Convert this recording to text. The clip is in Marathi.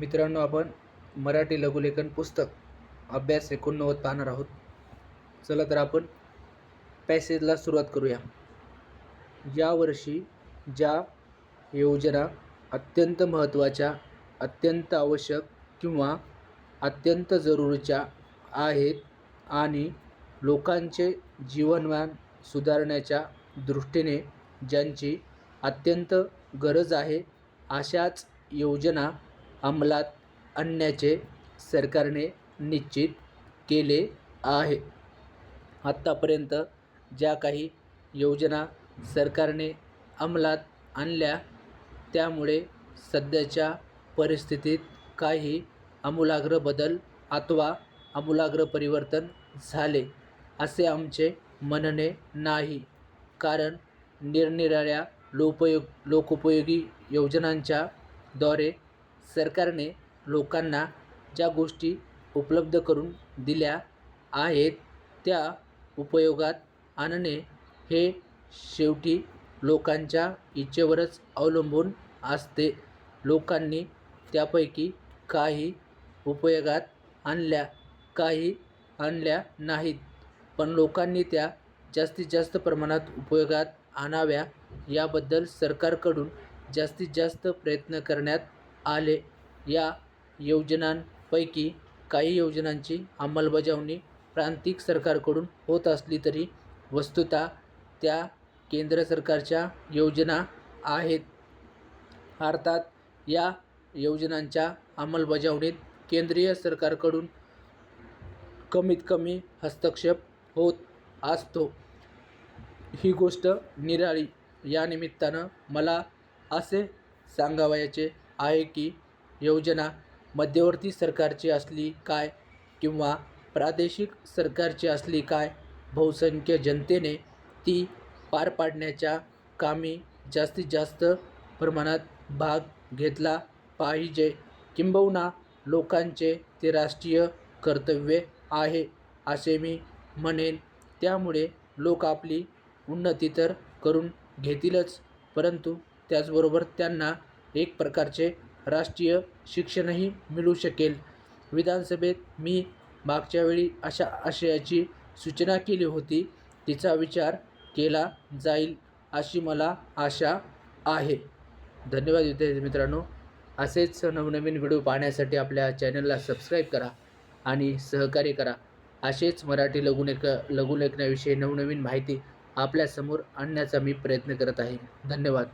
मित्रांनो आपण मराठी लघुलेखन पुस्तक अभ्यास एकोणनव्वद पाहणार आहोत. चला तर आपण पॅसेजला सुरुवात करूया. यावर्षी ज्या योजना अत्यंत महत्त्वाच्या अत्यंत आवश्यक किंवा अत्यंत जरुरीच्या आहेत आणि लोकांचे जीवनमान सुधारण्याच्या दृष्टीने ज्यांची अत्यंत गरज आहे अशाच योजना अंमलात आणण्याचे सरकारने निश्चित केले आहे. आत्तापर्यंत ज्या काही योजना सरकारने अंमलात आणल्या त्यामुळे सध्याच्या परिस्थितीत काही आमूलाग्र बदल अथवा आमूलाग्र परिवर्तन झाले असे आमचे म्हणणे नाही. कारण निरनिराळ्या लोपयोग लोकोपयोगी योजनांच्या द्वारे सरकारने लोकांना ज्या गोष्टी उपलब्ध करून दिल्या आहेत त्या उपयोगात आणणे हे शेवटी लोकांच्या इच्छेवरच अवलंबून असते. लोकांनी त्यापैकी काही उपयोगात आणल्या काही आणल्या नाहीत पण लोकांनी त्या जास्तीत जास्त प्रमाणात उपयोगात आणाव्या याबद्दल सरकारकडून जास्तीत जास्त प्रयत्न करण्यात आले. या योजनांपैकी काही योजनांची अंमलबजावणी प्रांतिक सरकारकडून होत असली तरी वस्तुतः त्या केंद्र सरकारच्या योजना आहेत. अर्थात या योजनांच्या अंमलबजावणीत केंद्रीय सरकारकडून कमीत कमी हस्तक्षेप होत असतो. ही गोष्ट निराळी या निमित्तानं मला असे सांगावयाचे आहे की योजना मध्यवर्ती सरकारची असली काय किंवा प्रादेशिक सरकारची असली काय बहुसंख्य जनतेने ती पार पाडण्याच्या कामी जास्तीत जास्त प्रमाणात भाग घेतला पाहिजे. किंबहुना लोकांचे ते राष्ट्रीय कर्तव्य आहे असे मी म्हणेन. त्यामुळे लोक आपली उन्नती तर करून घेतीलच परंतु त्याचबरोबर त्यांना एक प्रकारचे राष्ट्रीय शिक्षणही मिळू शकेल. विधानसभेत मी मागच्या वेळी अशा आशयाची सूचना केली होती तिचा विचार केला जाईल अशी मला आशा आहे. धन्यवाद विद्यार्थी मित्रांनो. असेच नवनवीन व्हिडिओ पाहण्यासाठी आपल्या चॅनलला सबस्क्राईब करा आणि सहकार्य करा. असेच मराठी लघुलेख लघुलेखनाविषयी नवनवीन माहिती आपल्यासमोर आणण्याचा मी प्रयत्न करत आहे. धन्यवाद.